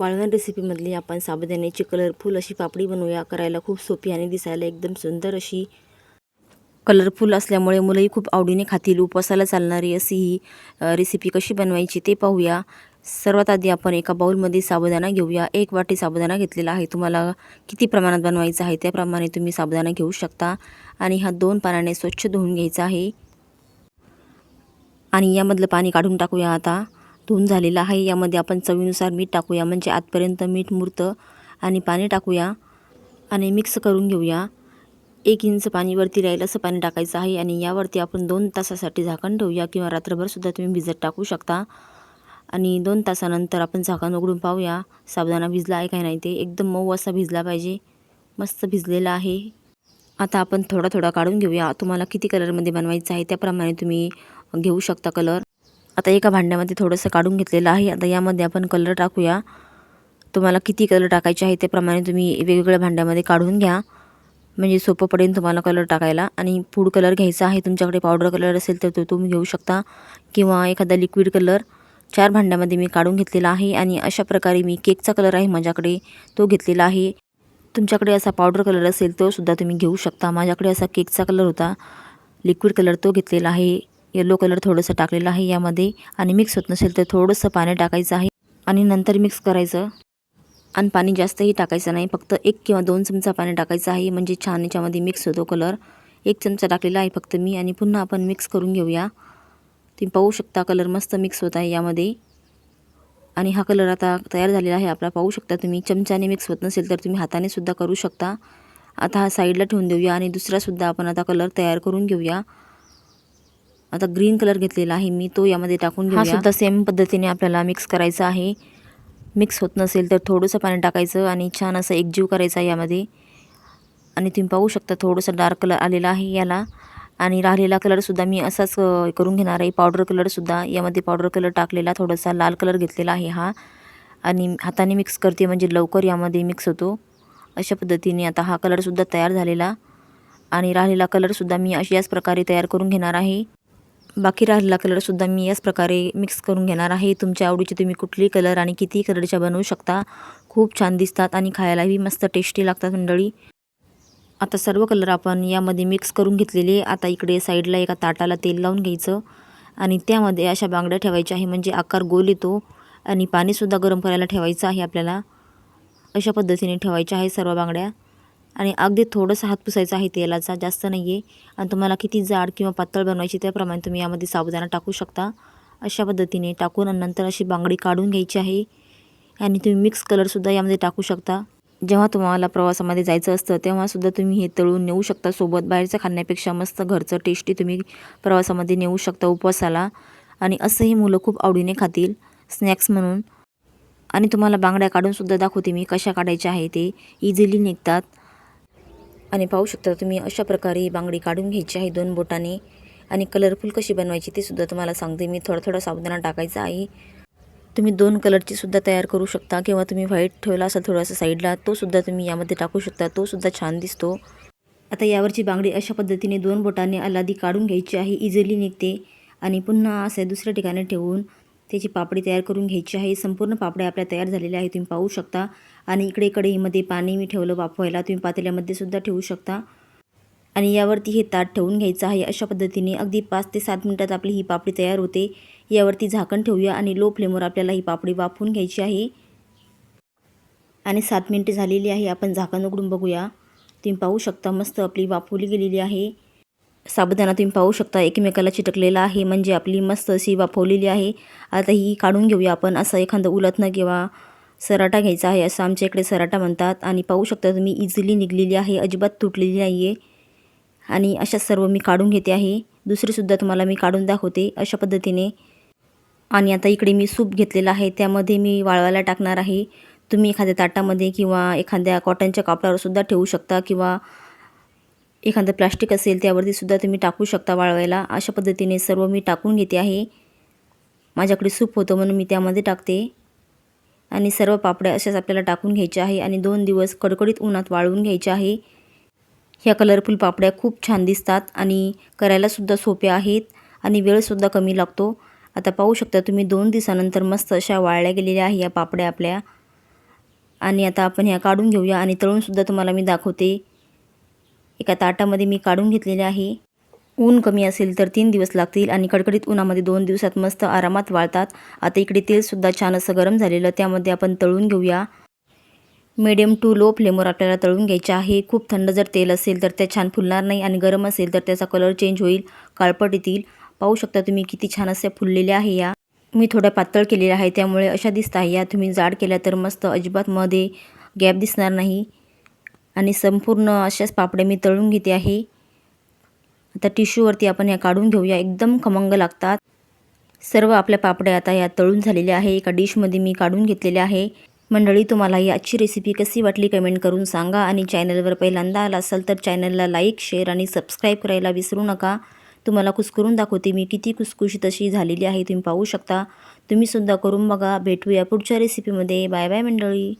वाळवण रेसिपीमधली आपण साबुदाण्याची कलरफुल अशी पापडी बनवूया. करायला खूप सोपी आणि दिसायला एकदम सुंदर अशी कलरफुल असल्यामुळे मुलंही खूप आवडीने खातील. उपवासाला चालणारी अशी ही रेसिपी कशी बनवायची ते पाहूया. सर्वात आधी आपण एका बाउलमध्ये साबुदाणा घेऊया. एक वाटी साबुदाणा घेतलेला आहे. तुम्हाला किती प्रमाणात बनवायचं आहे त्याप्रमाणे तुम्ही साबुदाणा घेऊ शकता. आणि हा दोन पाण्याने स्वच्छ धुवून घ्यायचा आहे. आणि यामधलं पाणी काढून टाकूया आता. धुवून झालेला आहे. यामध्ये आपण चवीनुसार मीठ टाकूया. म्हणजे आतपर्यंत मीठ मुरतं आणि पाणी टाकूया आणि मिक्स करून घेऊया. एक इंच पाणी वरती राहील असं पाणी टाकायचं आहे आणि यावरती आपण दोन तासासाठी झाकण ठेवूया किंवा रात्रभरसुद्धा तुम्ही भिजत टाकू शकता. आणि दोन तासानंतर आपण झाकण उघडून पाहूया. साबुदाणा भिजला आहे काय नाही ते एकदम मऊ असा भिजला पाहिजे. मस्त भिजलेला आहे. आता आपण थोडा थोडा काढून घेऊया. तुम्हाला किती कलरमध्ये बनवायचं आहे त्याप्रमाणे तुम्ही घेऊ शकता कलर. आता एका भांड्यामध्ये थोडंसं काढून घेतलेलं आहे. आता यामध्ये आपण कलर टाकूया. तुम्हाला किती कलर टाकायचे आहे त्याप्रमाणे तुम्ही वेगवेगळ्या भांड्यामध्ये काढून घ्या. म्हणजे सोपं पडेल तुम्हाला कलर टाकायला. आणि फूड कलर घ्यायचा आहे. तुमच्याकडे पावडर कलर असेल तर तो तुम्ही घेऊ शकता. किंवा एखादा लिक्विड कलर. चार भांड्यामध्ये मी काढून घेतलेला आहे. आणि अशा प्रकारे मी केकचा कलर आहे माझ्याकडे. तो घेतलेला आहे. तुमच्याकडे असा पावडर कलर असेल तो सुद्धा तुम्ही घेऊ शकता. माझ्याकडे असा केकचा कलर होता. लिक्विड कलर तो घेतलेला आहे. येलो कलर थोडंसं टाकलेलं आहे यामध्ये. आणि मिक्स होत नसेल तर थोडंसं पाणी टाकायचं आहे. आणि नंतर मिक्स करायचं. आणि पाणी जास्तही टाकायचं नाही. फक्त एक किंवा दोन चमचा पाणी टाकायचं आहे. म्हणजे छान याच्यामध्ये मिक्स होतो कलर एक चमचा टाकलेला आहे फक्त मी. आणि पुन्हा आपण मिक्स करून घेऊया. तुम्ही पाहू शकता कलर मस्त मिक्स होत आहे यामध्ये. आणि हा कलर आता तयार झालेला आहे. आपला पाहू शकता तुम्ही. चमच्याने मिक्स होत नसेल तर तुम्ही हाताने सुद्धा करू शकता. आता हा साईडला ठेवून देऊया. आणि दुसरासुद्धा आपण आता कलर तयार करून घेऊया. आता ग्रीन कलर घेतलेला आहे. मी तो यामध्ये टाकून घेऊया. हा सुद्धा सेम पद्धतीने आपल्याला मिक्स करायचा आहे. मिक्स होत नसेल तर थोडंसं पाणी टाकायचं आणि छान असं एकजीव करायचा यामध्ये. आणि तुम्ही पाहू शकता थोडंसं डार्क कलर आलेला आहे याला. आणि राहिलेला कलरसुद्धा मी असाच करून घेणार आहे. पावडर कलरसुद्धा यामध्ये पावडर कलर टाकलेला थोडासा लाल कलर घेतलेला आहे हा. आणि हाताने मिक्स करते म्हणजे लवकर यामध्ये मिक्स होतो. अशा पद्धतीने आता हा कलरसुद्धा तयार झालेला. आणि राहिलेला कलरसुद्धा मी अशी याच प्रकारे तयार करून घेणार आहे. बाकी राहिलेला कलरसुद्धा मी याच प्रकारे मिक्स करून घेणार आहे. तुमच्या आवडीचे तुम्ही कुठली कलर आणि किती कलरच्या बनवू शकता? खूप छान दिसतात आणि खायलाही मस्त टेस्टी लागतात मंडळी. आता सर्व कलर आपण यामध्ये मिक्स करून घेतलेले. आता इकडे साईडला एका ताटाला तेल लावून घ्यायचं. आणि त्यामध्ये अशा बांगड्या ठेवायच्या आहे म्हणजे आकार गोल येतो आणि पाणीसुद्धा गरम करायला ठेवायचं आहे आपल्याला. अशा पद्धतीने ठेवायच्या आहे सर्व बांगड्या. आणि अगदी थोडंसं हात पुसायचा आहे तेलाचा जास्त नाही आहे आणि तुम्हाला किती जाड किंवा पातळ बनवायची त्याप्रमाणे तुम्ही यामध्ये साबुदाणा टाकू शकता. अशा पद्धतीने टाकून आणि नंतर अशी बांगडी काढून घ्यायची आहे. आणि तुम्ही मिक्स कलरसुद्धा यामध्ये टाकू शकता. जेव्हा तुम्हाला प्रवासामध्ये जायचं असतं तेव्हासुद्धा तुम्ही हे तळून नेऊ शकता सोबत. बाहेरचं खाण्यापेक्षा मस्त घरचं टेस्टी तुम्ही प्रवासामध्ये नेऊ शकता उपवासाला. आणि असंही मुलं खूप आवडीने खातील. स्नॅक्स म्हणून. आणि तुम्हाला बांगड्या काढूनसुद्धा दाखवते मी कशा काढायच्या आहे ते. इझिली निघतात. आणि पाहू शकता तुम्ही अशा प्रकारे ही बांगडी काढून घ्यायची आहे. दोन बोटाने. आणि कलरफुल कशी बनवायची ते सुद्धा तुम्हाला सांगते. मी थोडा थोडा साबुदाणा टाकायचा आहे. तुम्ही दोन कलरची सुद्धा तयार करू शकता. किंवा तुम्ही व्हाईट ठेवला असाल थोडासा साईडला तो सुद्धा तुम्ही यामध्ये टाकू शकता. तो सुद्धा छान दिसतो. आता यावरची बांगडी अशा पद्धतीने दोन बोटाने अलादी काढून घ्यायची आहे. इझिली निघते. आणि पुन्हा असे दुसऱ्या ठिकाणी ठेवून त्याची पापडी तयार करून घ्यायची आहे. संपूर्ण पापड्या आपल्या तयार झालेल्या आहे तुम्ही पाहू शकता. आणि इकडे कढईमध्ये पाणी मी ठेवलं वाफवायला. तुम्ही पातेल्यामध्ये सुद्धा ठेवू शकता. आणि यावरती हे ताट ठेवून घ्यायचं आहे. अशा पद्धतीने अगदी पाच ते सात मिनटात आपली ही पापडी तयार होते. यावरती झाकण ठेवूया आणि लो फ्लेमवर आपल्याला ही पापडी वाफवून घ्यायची आहे. आणि सात मिनटे झालेली आहे. आपण झाकण उघडून बघूया. तुम्ही पाहू शकता मस्त आपली वाफवली गेलेली आहे. साबुदाणा तुम्ही पाहू शकता एकमेकाला चिटकलेला आहे म्हणजे आपली मस्त अशी वाफवलेली आहे. आता ही काढून घेऊया आपण असं एखादं उलथनं किंवा सराटा घ्यायचा आहे असं आमच्या इकडे सराटा म्हणतात. आणि पाहू शकता तुम्ही इझिली निघलेली आहे अजिबात तुटलेली नाही आहे आणि अशा सर्व मी काढून घेते आहे. दुसरीसुद्धा तुम्हाला मी काढून दाखवते अशा पद्धतीने. आणि आता इकडे मी सूप घेतलेला आहे त्यामध्ये मी वाळवायला टाकणार आहे. तुम्ही एखाद्या ताटामध्ये किंवा एखाद्या कॉटनच्या कापडावर सुद्धा ठेवू शकता किंवा एखादं प्लास्टिक असेल त्यावरती सुद्धा तुम्ही टाकू शकता वाळवायला. अशा पद्धतीने सर्व मी टाकून घेते आहे. माझ्याकडे सूप होतं म्हणून मी त्यामध्ये टाकते. आणि सर्व पापड्या अशाच आपल्याला टाकून घ्यायच्या आहे आणि दोन दिवस कडकडीत उन्हात वाळवून घ्यायच्या आहे. ह्या कलरफुल पापड्या खूप छान दिसतात आणि करायलासुद्धा सोप्या आहेत आणि वेळसुद्धा कमी लागतो. आता पाहू शकता तुम्ही दोन दिवसानंतर मस्त अशा वाळल्या गेलेल्या आहे या पापड्या आपल्या. आणि आता आपण ह्या काढून घेऊया आणि तळूनसुद्धा तुम्हाला मी दाखवते. एका ताटामध्ये मी काढून घेतलेले आहे. ऊन कमी असेल तर तीन दिवस लागतील आणि कडकडीत उन्हामध्ये दोन दिवसात मस्त आरामात वाळतात. आता इकडे तेलसुद्धा छान असं गरम झालेलं त्यामध्ये आपण तळून घेऊया. मिडियम टू लो फ्लेमवर आपल्याला तळून घ्यायचे आहे. खूप थंड जर तेल असेल तर ते छान फुलणार नाही आणि गरम असेल तर त्याचा कलर चेंज होईल काळपट येतील. पाहू शकता तुम्ही किती छान असे फुललेल्या आहे या. मी थोड्या पातळ केलेल्या आहे त्यामुळे अशा दिसत आहे या. तुम्ही जाड केल्या तर मस्त अजिबात मध्ये गॅप दिसणार नाही. आणि संपूर्ण अशाच पापड्या मी तळून घेते आहे. आता टिश्यूवरती आपण या काढून घेऊया. एकदम खमंग लागतात. सर्व आपल्या पापड्या आता या तळून झालेल्या आहे. एका डिशमध्ये मी काढून घेतलेल्या आहे. मंडळी तुम्हाला ही आजची रेसिपी कशी वाटली कमेंट करून सांगा आणि चॅनलवर पहिल्यांदा आला असाल तर चॅनलला लाईक शेअर आणि सबस्क्राईब करायला विसरू नका. तुम्हाला कुस्करून दाखवते मी किती कुसकुशीत अशी झालेली आहे. तुम्ही पाहू शकता. तुम्हीसुद्धा करून बघा. भेटूया पुढच्या रेसिपीमध्ये बाय बाय मंडळी.